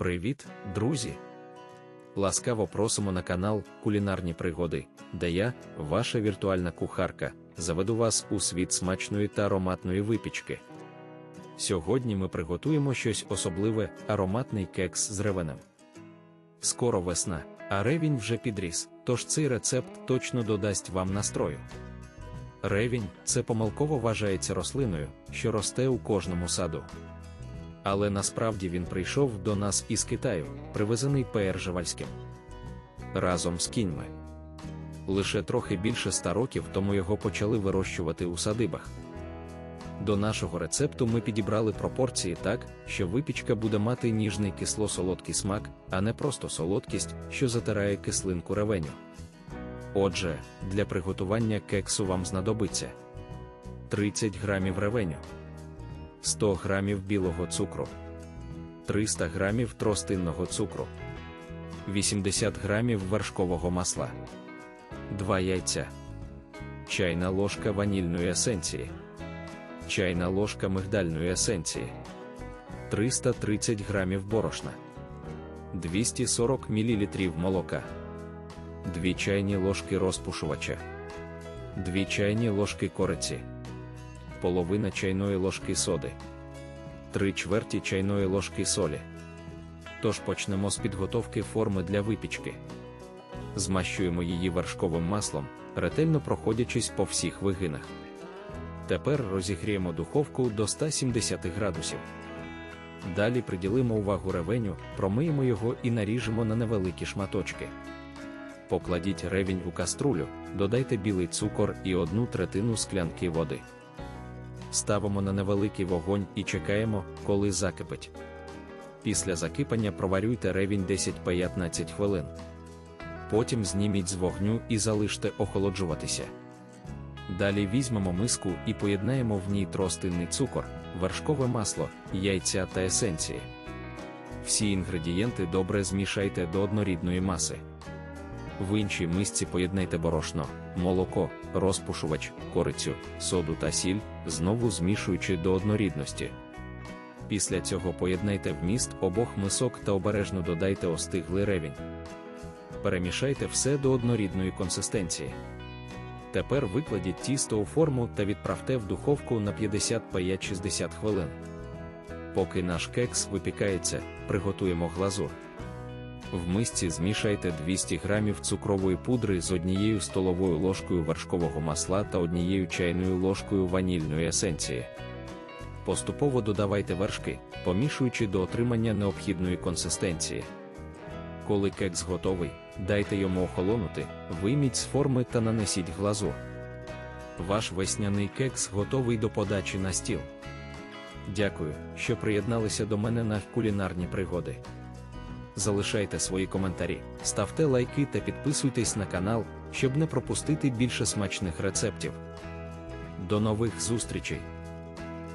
Привіт, друзі! Ласкаво просимо на канал Кулінарні пригоди, де я, ваша віртуальна кухарка, заведу вас у світ смачної та ароматної випічки. Сьогодні ми приготуємо щось особливе ароматний кекс з ревенем. Скоро весна, а ревінь вже підріс, тож цей рецепт точно додасть вам настрою. Ревінь це помилково вважається рослиною, що росте у кожному саду. Але насправді він прийшов до нас із Китаю, привезений Переживальським. Разом з кіньми. Лише трохи більше ста років тому його почали вирощувати у садибах. До нашого рецепту ми підібрали пропорції так, що випічка буде мати ніжний кисло-солодкий смак, а не просто солодкість, що затирає кислинку ревеню. Отже, для приготування кексу вам знадобиться 30 грамів ревеню, 100 грамів білого цукру, 300 грамів тростинного цукру, 80 грамів вершкового масла, 2 яйця, чайна ложка ванільної есенції, чайна ложка мигдальної есенції, 330 грамів борошна, 240 мл молока. 2 чайні ложки розпушувача, 2 чайні ложки кориці, половина чайної ложки соди, 3 чверті чайної ложки солі. Тож почнемо з підготовки форми для випічки. Змащуємо її вершковим маслом, ретельно проходячись по всіх вигинах. Тепер розігріємо духовку до 170 градусів. Далі приділимо увагу ревеню, промиємо його і наріжемо на невеликі шматочки. Покладіть ревінь у каструлю, додайте білий цукор і одну третину склянки води. Ставимо на невеликий вогонь і чекаємо, коли закипить. Після закипання проварюйте ревінь 10-15 хвилин. Потім зніміть з вогню і залиште охолоджуватися. Далі візьмемо миску і поєднаємо в ній тростинний цукор, вершкове масло, яйця та есенції. Всі інгредієнти добре змішайте до однорідної маси. В іншій мисці поєднайте борошно, молоко, розпушувач, корицю, соду та сіль, знову змішуючи до однорідності. Після цього поєднайте вміст обох мисок та обережно додайте остиглий ревінь. Перемішайте все до однорідної консистенції. Тепер викладіть тісто у форму та відправте в духовку на 55-60 хвилин. Поки наш кекс випікається, приготуємо глазур. В мисці змішайте 200 г цукрової пудри з однією столовою ложкою вершкового масла та однією чайною ложкою ванільної есенції. Поступово додавайте вершки, помішуючи до отримання необхідної консистенції. Коли кекс готовий, дайте йому охолонути, вийміть з форми та нанесіть глазур. Ваш весняний кекс готовий до подачі на стіл. Дякую, що приєдналися до мене на кулінарні пригоди залишайте свої коментарі, ставте лайки та підписуйтесь на канал, щоб не пропустити більше смачних рецептів. До нових зустрічей!